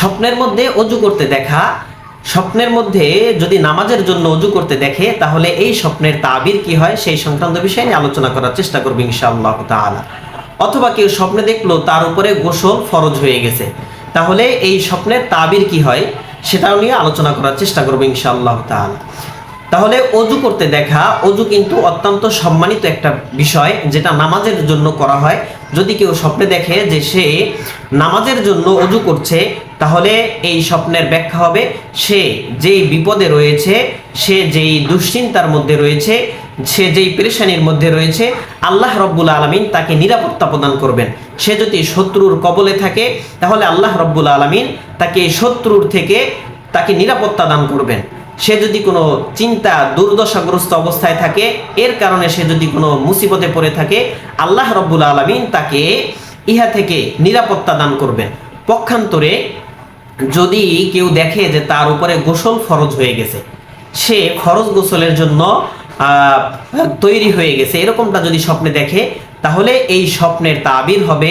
স্বপ্নের মধ্যে অজু করতে দেখা, স্বপ্নের মধ্যে যদি নামাজের জন্য অজু করতে দেখে, তাহলে এই স্বপ্নের তাবির কি হয়? সেই সংক্রান্ত বিষয় নিয়ে আলোচনা করার চেষ্টা করবে ইনশাআল্লাহ তাআলা। অথবা কেউ স্বপ্নে দেখল, তার উপরে গোসল ফরজ হয়ে গেছে। তাহলে এই স্বপ্নের তাবির কি হয়? সেটাও নিয়ে আলোচনা করার চেষ্টা করবে ইনশাআল্লাহ তাআলা। তাহলে অজু করতে দেখা, অজু কিন্তু অত্যন্ত সম্মানিত একটা বিষয়, যেটা নামাজের জন্য করা হয়। যদি কেউ স্বপ্নে দেখে যে সে নামাজের জন্য অজু করছে, তাহলে এই স্বপ্নের ব্যাখ্যা হবে, সে যেই বিপদে রয়েছে, সে যেই দুশ্চিন্তার মধ্যে রয়েছে, সে যেই পেরেশানির মধ্যে রয়েছে, আল্লাহ রব্বুল আলমিন তাকে নিরাপত্তা প্রদান করবেন। সে যদি শত্রুর কবলে থাকে, তাহলে আল্লাহ রব্বুল আলমিন তাকে শত্রুর থেকে তাকে নিরাপত্তা দান করবেন। সে যদি কোনো চিন্তা, দুর্দশাগ্রস্ত অবস্থায় থাকে, এর কারণে সে যদি কোনো মুসিবতে পড়ে থাকে, আল্লাহ রব্বুল আলমিন তাকে ইহা থেকে নিরাপত্তা দান করবেন। পক্ষান্তরে যদি কেউ দেখে যে তার উপরে গোসল ফরজ হয়ে গেছে, সে খরচ গোসলের জন্য তৈরি হয়ে গেছে, এরকমটা যদি স্বপ্নে দেখে, তাহলে এই স্বপ্নের তাবির হবে,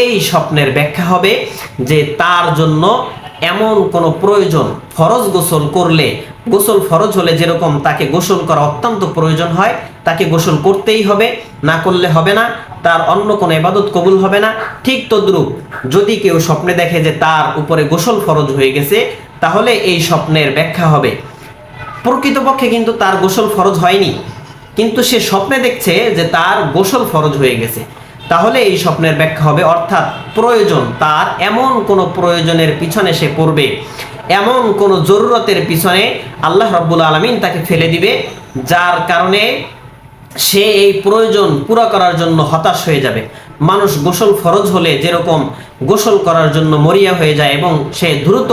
এই স্বপ্নের ব্যাখ্যা হবে যে তার জন্য এমন কোনো প্রয়োজন, ফরজ গোসল করলে গোসল ফরজ হলে যেরকম তাকে গোসল করা অত্যন্ত প্রয়োজন হয়, তাকে গোসল করতেই হবে, না করলে হবে না, তার অন্য কোনো এবাদত কবুল হবে না। ঠিক তদ্রুপ, যদি কেউ স্বপ্নে দেখে যে তার উপরে গোসল ফরজ হয়ে গেছে, তাহলে এই স্বপ্নের ব্যাখ্যা হবে। প্রকৃতপক্ষে কিন্তু তার গোসল ফরজ হয়নি, কিন্তু সে স্বপ্নে দেখছে যে তার গোসল ফরজ হয়ে গেছে। তাহলে এই স্বপ্নের ব্যাখ্যা হবে, অর্থাৎ প্রয়োজন, তার এমন কোনো প্রয়োজনের পিছনে সে পড়বে। এমন কোনো জরুরতের পিছনে আল্লাহ রব্বুল আলমিন তাকে ফেলে দিবে, যার কারণে সে এই প্রয়োজন পুরো করার জন্য হতাশ হয়ে যাবে। মানুষ গোসল ফরজ হলে যেরকম গোসল করার জন্য মরিয়া হয়ে যায় এবং সে দ্রুত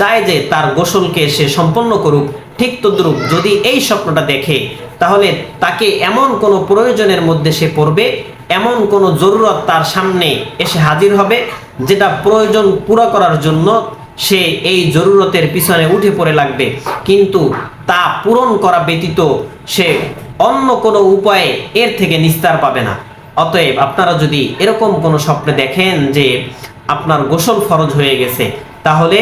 চায় যে তার গোসলকে সে সম্পন্ন করুক, ঠিক তদ্রুপ যদি এই স্বপ্নটা দেখে, তাহলে তাকে এমন কোনো প্রয়োজনের মধ্যে সে পড়বে, এমন কোনো জরুরত তার সামনে এসে হাজির হবে, যেটা প্রয়োজন পুরো করার জন্য সে এই জরুরতের পিছনে উঠে পড়ে লাগবে। কিন্তু তা পূরণ করা ব্যতীত সে অন্য কোনো উপায়ে এর থেকে নিস্তার পাবে না। অতএব আপনারা যদি এরকম কোনো স্বপ্নে দেখেন যে আপনার গোসল ফরজ হয়ে গেছে, তাহলে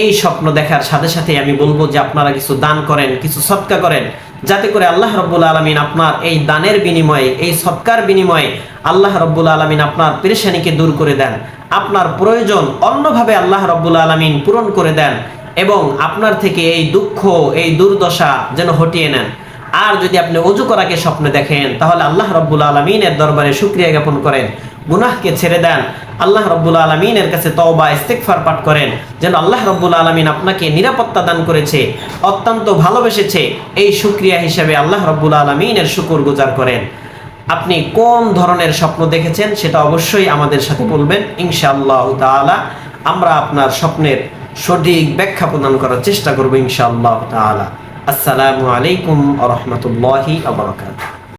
এই স্বপ্ন দেখার সাথে সাথে আমি বলব যে আপনারা কিছু দান করেন, কিছু সৎকা করেন যাতে করে আল্লাহ রব্বুল আলমিন আপনার এই দানের বিনিময়ে, এই সৎকার বিনিময়ে আল্লাহ রব্বুল আলমিন আপনার পেরেশানিকে দূর করে দেন। আপনার প্রয়োজন অন্যভাবে আল্লাহ রব্বুল আলমিন পূরণ করে দেন এবং আপনার থেকে এই দুঃখ, এই দুর্দশা যেন হটিয়ে নেন। আর যদি আপনি অজু করাকে স্বপ্নে দেখেন, তাহলে আল্লাহ রব্বুল আলমিনের দরবারে শুক্রিয়া জ্ঞাপন করেন। গুনাহকে ছেড়ে দেন। আল্লাহ রব্বুল আলমিনের কাছে তওবা ইস্তেকফার পাঠ করেন। যেন আল্লাহ রব্বুল আলমিন আপনাকে নিরাপত্তা দান করেছে, অত্যন্ত ভালোবেসেছে। এই শুক্রিয়া হিসেবে আল্লাহ রব্বুল আলমিনের শুকুর গুজার করেন। আপনি কোন ধরনের স্বপ্ন দেখেছেন সেটা অবশ্যই আমাদের সাথে বলবেন। ইনশাআল্লাহ তাআলা আমরা আপনার স্বপ্নের সঠিক ব্যাখ্যা প্রদান করার চেষ্টা করব ইনশাআল্লাহ তাআলা। আসসালামু আলাইকুম আ আবরকাত